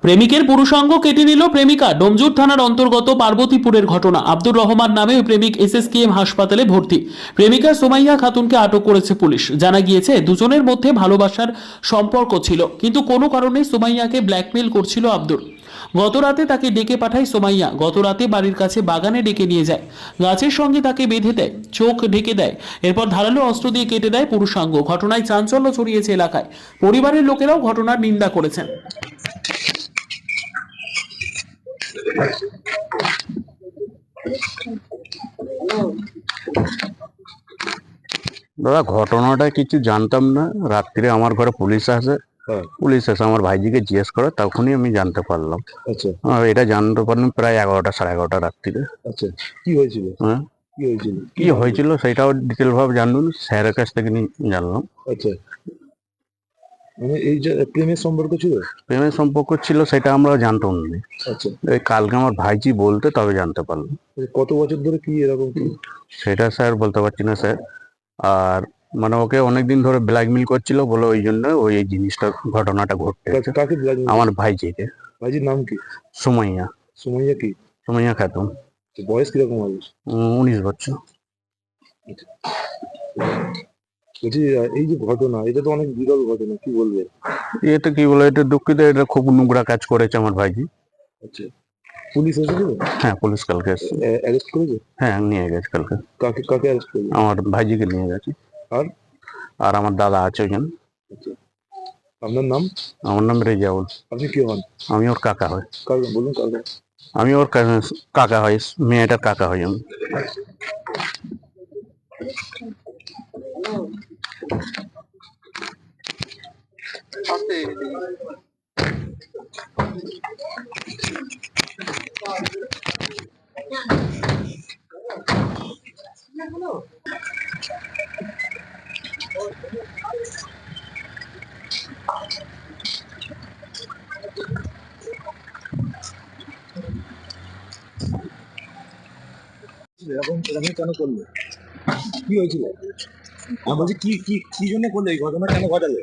প্রেমিকের পুরুষাঙ্গ কেটে নিল প্রেমিকা। ডোমজুর থানার অন্তর্গত পার্বতীপুরের ঘটনা। আব্দুর রহমান নামে ওই প্রেমিক এসএসকেএম হাসপাতালে ভর্তি। প্রেমিকা সোমাইয়া খাতুনকে আটক করেছে পুলিশ। জানা গিয়েছে, দুজনের মধ্যে ভালোবাসার সম্পর্ক ছিল। কিন্তু কোনো কারণে সোমাইয়াকে ব্ল্যাকমেল করছিল আব্দুর। গত রাতে তাকে ডেকে পাঠায় সোমাইয়া। গত রাতে বাড়ির কাছে বাগানে ডেকে নিয়ে যায়। গাছের সঙ্গে তাকে বেঁধে দেয়, চোখ ঢেকে দেয়, এরপর ধারালো অস্ত্র দিয়ে কেটে দেয় পুরুষাঙ্গ। ঘটনায় চাঞ্চল্য ছড়িয়েছে এলাকায়। পরিবারের লোকেরাও ঘটনার নিন্দা করেছেন। দাদা, ঘটনাটা কিছু জানতাম না। রাত্রিরে আমার ঘরে পুলিশ আসে। পুলিশ এসে আমার ভাইজিকে জিজ্ঞেস করে তখনই আমি জানতে পারলাম। আচ্ছা। আর এটা জানতে পারলাম প্রায় এগারোটা সাড়ে এগারোটা রাত্রিরে আচ্ছা কি হয়েছিল? হ্যাঁ। কি হয়েছিল? সেটাও ডিটেল ভাবে জানলাম স্যারের কাছ থেকে জানলাম। আচ্ছা। মানে এই যে প্রেমের সম্পর্ক ছিল? প্রেমের সম্পর্ক ছিল সেটা আমরা জানতাম না। আচ্ছা। এই কালকে আমার ভাইজি বলতে তবে জানতে পারলাম। কত বছর ধরে কি এরকম কি? সেটা স্যার বলতে পারছি না স্যার। আর মানে ওকে অনেকদিন ধরে ব্ল্যাকমেল করছিল বলে ওই জন্য ওই এই জিনিসটা ঘটনাটা ঘটতে কাকে- blackmail- আমার ভাইজিকে। ভাইজির নাম কি? সুমাইয়া। সুমাইয়া কি? সুমাইয়া খাতুন। বয়স কীরকম হবে? উম, উনিশ বছর। বলছি আহ, এই যে ঘটনা এটা তো অনেক বিরল ঘটনা কি বলবে? এটা কি বলে এটা দুঃখিত এটা খুব নোংরা কাজ করেছে আমার ভাইজি। আচ্ছা পুলিশ এসেছিল? হ্যাঁ পুলিশ কালকে এসছে। অ্যারেস্ট করেছে? হ্যাঁ নিয়ে গেছে কালকে। কাকে কাকে অ্যারেস্ট করেছে? আমার ভাইজিকে নিয়ে গেছে। আর আর আমার দাদা আছে ওইখানে আচ্ছা আপনার নাম আমার নাম রেজাউল আপনি কি হন আমি ওর কাকা হয় কাকে বলুন কাকে আমি ওর কা- কাকা হয় মেয়েটার কাকা হয় আমি এরকম কেন করল? কি হয়েছিল? আমি কি কি কি জন্য করল? এই ঘটনা কেন ঘটালো?